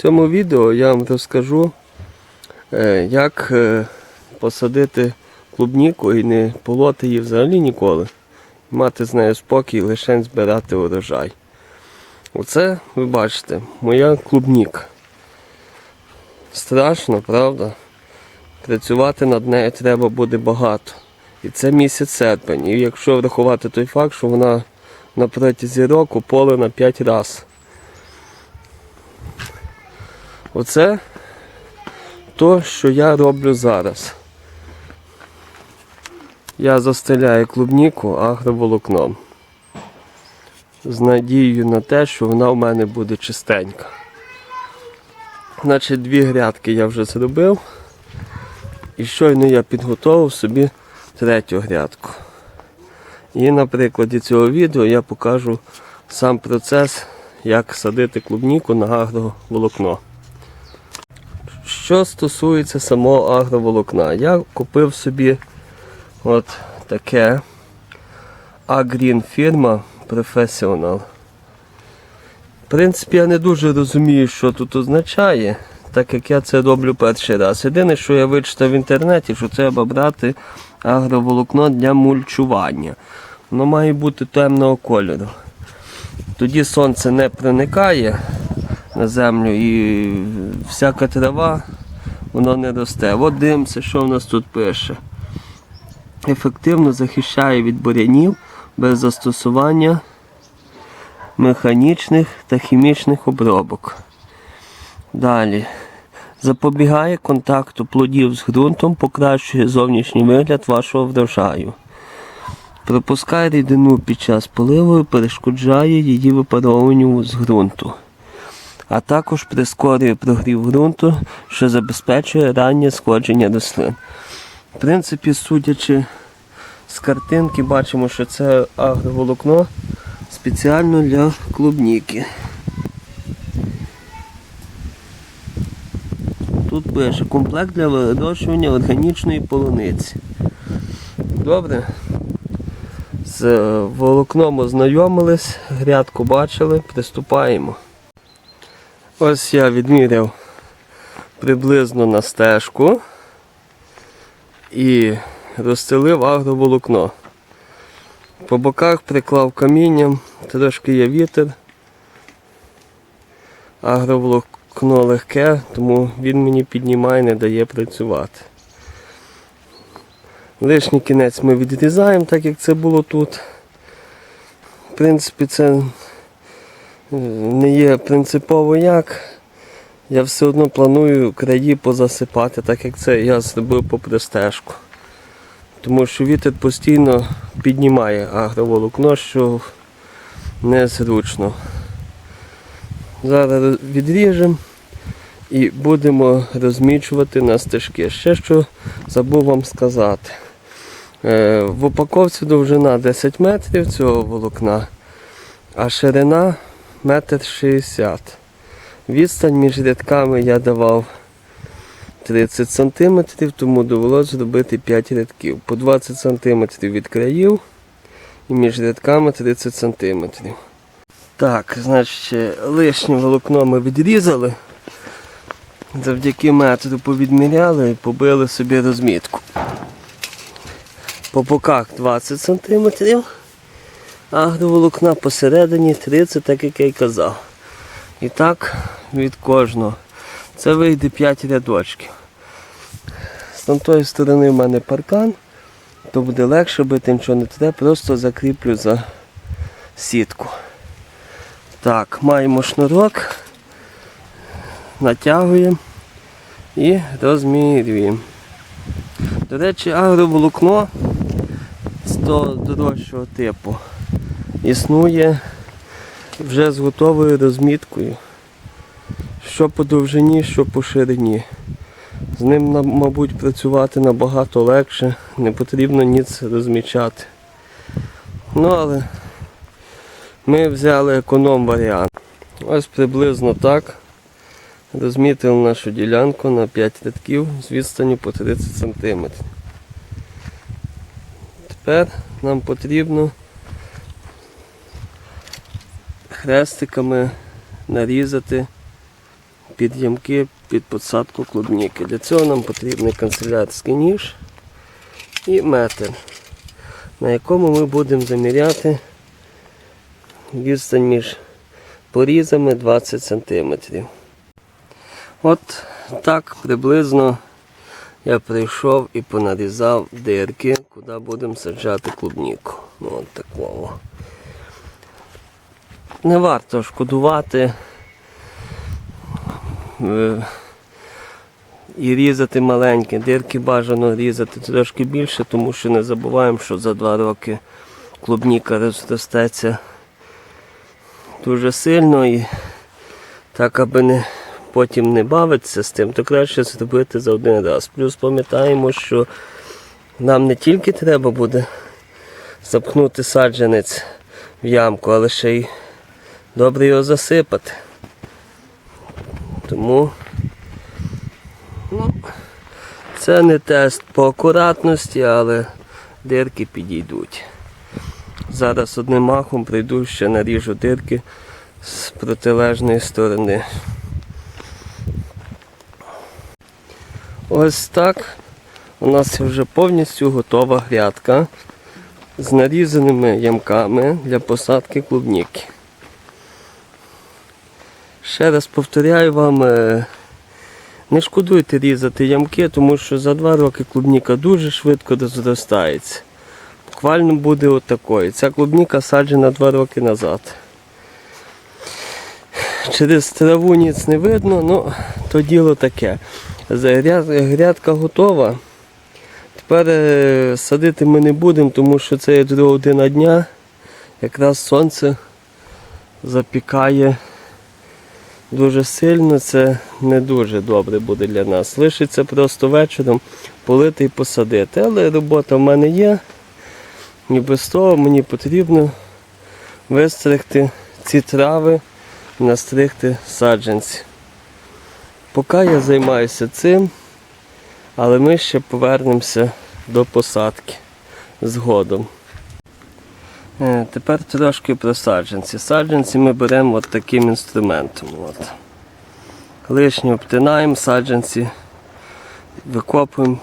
В цьому відео я вам розкажу, е, як е, посадити клубніку і не полоти її взагалі ніколи. Мати з нею спокій, лише збирати урожай. Оце, ви бачите, моя клубніка. Страшно, правда? Працювати над нею треба буде багато. І це місяць серпень. І якщо врахувати той факт, що вона на протязі року поле на 5 разів. Оце то, що я роблю зараз. Я застеляю клубніку агроволокном. З надією на те, що вона в мене буде чистенька. Значить, дві грядки я вже зробив. І щойно я підготував собі третю грядку. І на прикладі цього відео я покажу сам процес, як садити клубніку на агроволокно. Що стосується самого агроволокна, я купив собі от таке Агрін фірма Professional. В принципі, я не дуже розумію, що тут означає, так як я це роблю перший раз. Єдине, що я вичитав в інтернеті, що треба брати агроволокно для мульчування. Воно має бути темного кольору. Тоді сонце не проникає на землю і всяка трава воно не росте. От дивимося, що в нас тут пише. Ефективно захищає від бурянів без застосування механічних та хімічних обробок. Далі. Запобігає контакту плодів з ґрунтом, покращує зовнішній вигляд вашого врожаю. Пропускає рідину під час поливу і перешкоджає її випаровуванню з ґрунту. А також прискорює прогрів ґрунту, що забезпечує раннє сходження рослин. В принципі, судячи з картинки, бачимо, що це агроволокно спеціально для клубніки. Тут пише комплект для вирощування органічної полуниці. Добре. З волокном ознайомились, грядку бачили, приступаємо. Ось я відміряв приблизно на стежку і розстелив агроволокно. По боках приклав камінням, трошки є вітер. Агроволокно легке, тому він мені піднімає, не дає працювати. Лишній кінець ми відрізаємо, так як це було тут. В принципі, це не є принципово як. Я все одно планую краї позасипати, так як це я зробив попри стежку. Тому що вітер постійно піднімає агроволокно, що незручно. Зараз відріжемо і будемо розмічувати на стежки. Ще що забув вам сказати. Е, В упаковці довжина 10 метрів цього волокна, а ширина 1,60 м. Відстань між рядками я давав 30 см, тому довелося зробити 5 рядків. По 20 см від країв і між рядками 30 см. Так, значить, лишнє волокно ми відрізали. Завдяки методу повідміряли і побили собі розмітку. По боках 20 см, агроволокна посередині 30 так як я й казав. І так від кожного. Це вийде 5 рядочків. З тамтої сторони в мене паркан, то буде легше бити, нічого не треба, просто закріплю за сітку. Так, маємо шнурок, натягуємо і розмірюємо. До речі, агроволокно з того дорожчого типу існує вже з готовою розміткою. Що по довжині, що по ширині. З ним, мабуть, працювати набагато легше, не потрібно ніц розмічати. Ну, але ми взяли економ варіант. Ось приблизно так. Розмітили нашу ділянку на 5 рядків з відстані по 30 см. Тепер нам потрібно хрестиками нарізати під ямки під посадку клубніки. Для цього нам потрібний канцелярський ніж і метр, на якому ми будемо заміряти відстань між порізами 20 см. От так приблизно я прийшов і понарізав дирки, куди будемо саджати клубніку. Ну, от такого. Не варто шкодувати е, і різати маленькі. Дирки бажано різати трошки більше, тому що не забуваємо, що за два роки клубніка розростеться дуже сильно і так, аби не потім не бавитися з тим, то краще зробити за один раз. Плюс пам'ятаємо, що нам не тільки треба буде запхнути саджанець в ямку, але ще й добре його засипати. Тому ну, це не тест по акуратності, але дирки підійдуть. Зараз одним махом прийду ще наріжу дирки з протилежної сторони. Ось так у нас вже повністю готова грядка з нарізаними ямками для посадки клубніки. Ще раз повторяю вам, е, не шкодуйте різати ямки, тому що за два роки клубніка дуже швидко розростається. Буквально буде отакою. Ця клубніка саджена два роки назад. Через траву ніц не видно, ну то діло таке. Грядка готова. Тепер е, садити ми не будемо, тому що це є друга година дня. Якраз сонце запікає дуже сильно, це не дуже добре буде для нас. Лишиться просто вечором полити і посадити. Але робота в мене є. І без того мені потрібно вистригти ці трави настригти саджанці. Поки я займаюся цим, але ми ще повернемося до посадки згодом. Е, Тепер трошки про саджанці. Саджанці ми беремо от таким інструментом. От. Лишнє обтинаємо саджанці, викопуємо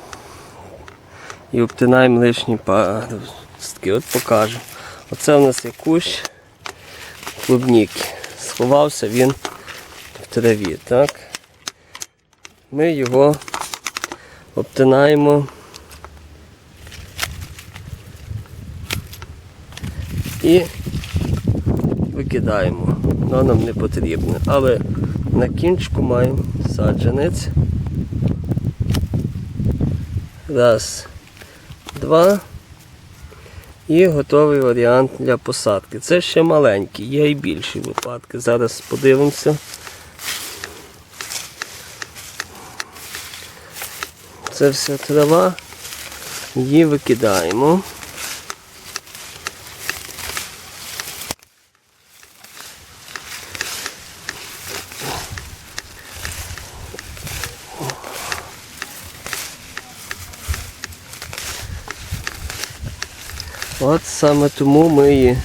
і обтинаємо лишні паростки. От покажу. Оце у нас є кущ клубніки. Сховався він в траві. Так? Ми його обтинаємо і викидаємо. Воно нам не потрібне. Але на кінчику маємо саджанець. Раз, два. І готовий варіант для посадки. Це ще маленький, є і більші випадки. Зараз подивимося. Це вся трава, її викидаємо. От саме тому ми її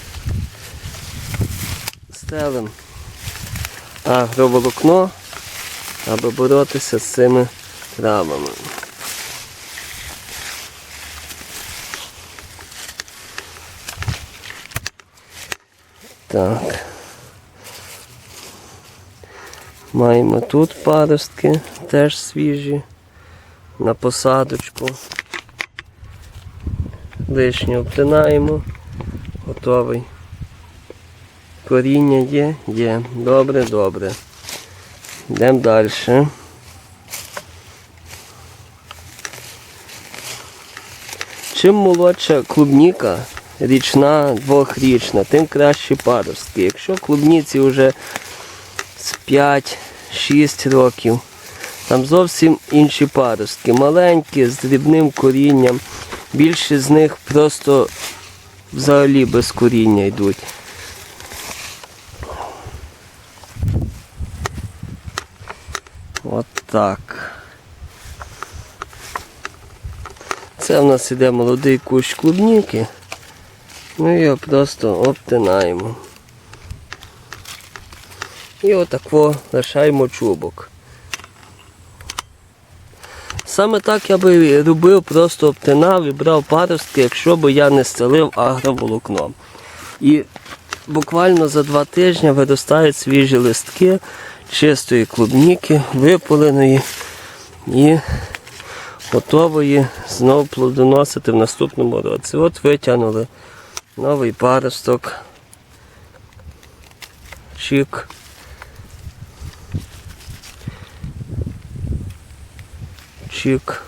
стелимо агроволокно, аби боротися з цими травами. Так. Маємо тут паростки, теж свіжі, на посадочку. Лишнє обтинаємо. Готовий. Коріння є? Є. Добре, добре. Йдемо далі. Чим молодша клубніка, річна, двохрічна, тим кращі паростки. Якщо клубніці вже з 5-6 років, там зовсім інші паростки. Маленькі, з дрібним корінням. Більшість з них просто взагалі без коріння йдуть. От так. Це в нас іде молодий кущ клубніки. Ми його просто обтинаємо. І отако лишаємо чубок. Саме так я би робив, просто обтинав і брав паростки, якщо б я не стелив агроволокном. І буквально за два тижні виростають свіжі листки чистої клубніки, випаленої і готової знову плодоносити в наступному році. От витягнули новий паросток. Чик. Чик.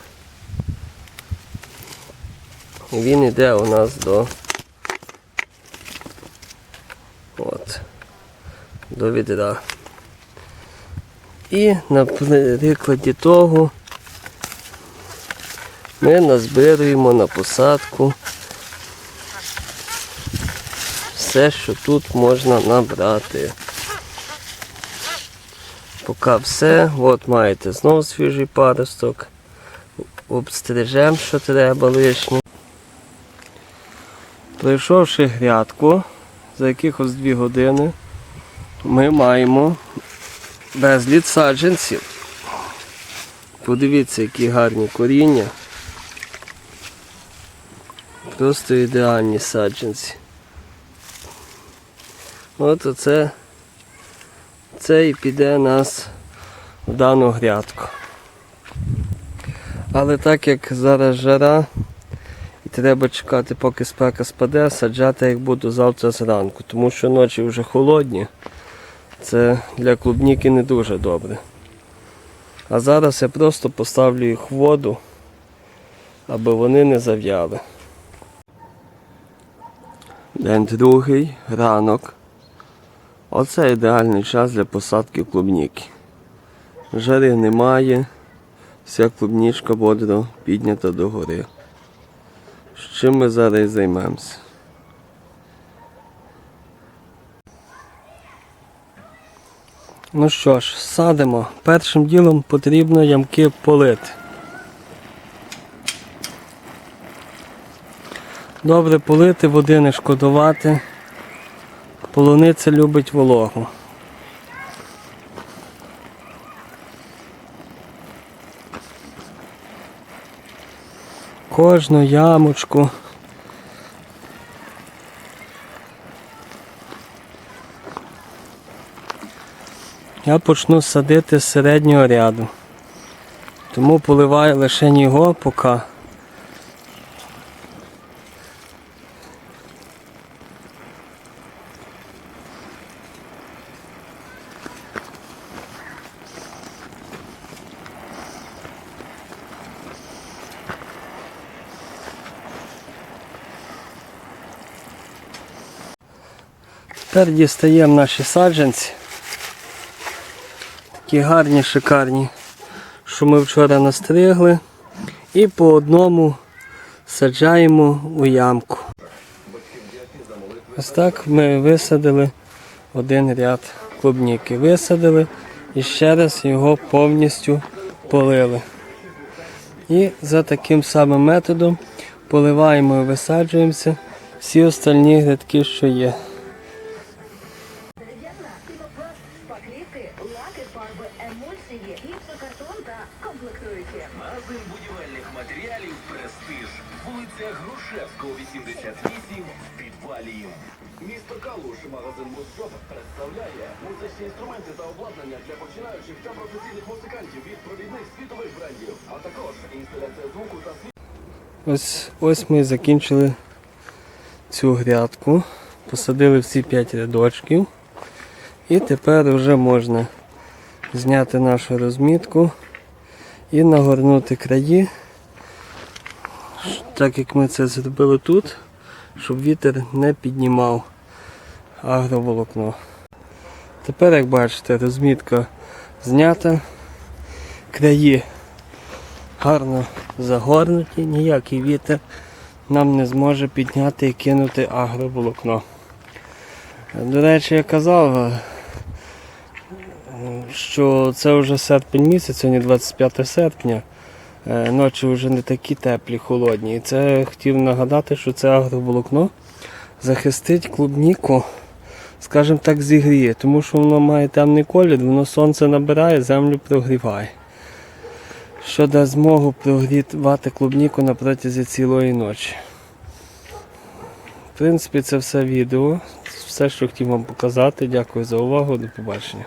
Він йде у нас до от, до відра. І на прикладі того ми назбируємо на посадку все, що тут можна набрати. Поки все, от маєте знову свіжий паросток. Обстрижемо, що треба лишнє. Пройшовши грядку, за якихось 2 години, ми маємо безліт саджанців. Подивіться, які гарні коріння. Просто ідеальні саджанці. От оце це і піде нас в дану грядку. Але так як зараз жара, і треба чекати, поки спека спаде, саджати їх буду завтра зранку, тому що ночі вже холодні. Це для клубніки не дуже добре. А зараз я просто поставлю їх в воду, аби вони не зав'яли. День другий, ранок. Оце ідеальний час для посадки клубніки. Жари немає, вся клубнічка бодро піднята догори. З чим ми зараз і займемося? Ну що ж, садимо. Першим ділом потрібно ямки полити. Добре полити, води не шкодувати. Полуниця любить вологу. Кожну ямочку. Я почну садити з середнього ряду. Тому поливаю лише його поки. Тепер дістаємо наші саджанці. Такі гарні, шикарні, що ми вчора настригли. І по одному саджаємо у ямку. Ось так ми висадили один ряд клубніки. Висадили і ще раз його повністю полили. І за таким самим методом поливаємо і висаджуємося всі остальні грядки, що є. 88, Підваліїв. Місто Калуш, магазин Музшоп представляє музичні інструменти та обладнання для починаючих та професійних музикантів від провідних світових брендів, а також інсталяція звуку та світла. Ось, ось ми закінчили цю грядку. Посадили всі 5 рядочків. І тепер вже можна зняти нашу розмітку і нагорнути краї, так як ми це зробили тут, щоб вітер не піднімав агроволокно. Тепер, як бачите, розмітка знята, краї гарно загорнуті, ніякий вітер нам не зможе підняти і кинути агроволокно. До речі, я казав, е, що це вже серпень місяць, сьогодні 25 серпня. Е, Ночі вже не такі теплі, холодні. І це хотів нагадати, що це агроволокно захистить клубніку, скажімо так, зігріє, тому що воно має темний колір, воно сонце набирає, землю прогріває. що дасть змогу прогрівати клубніку на протязі цілої ночі. В принципі, це все відео. Все, що хотів вам показати. Дякую за увагу. До побачення.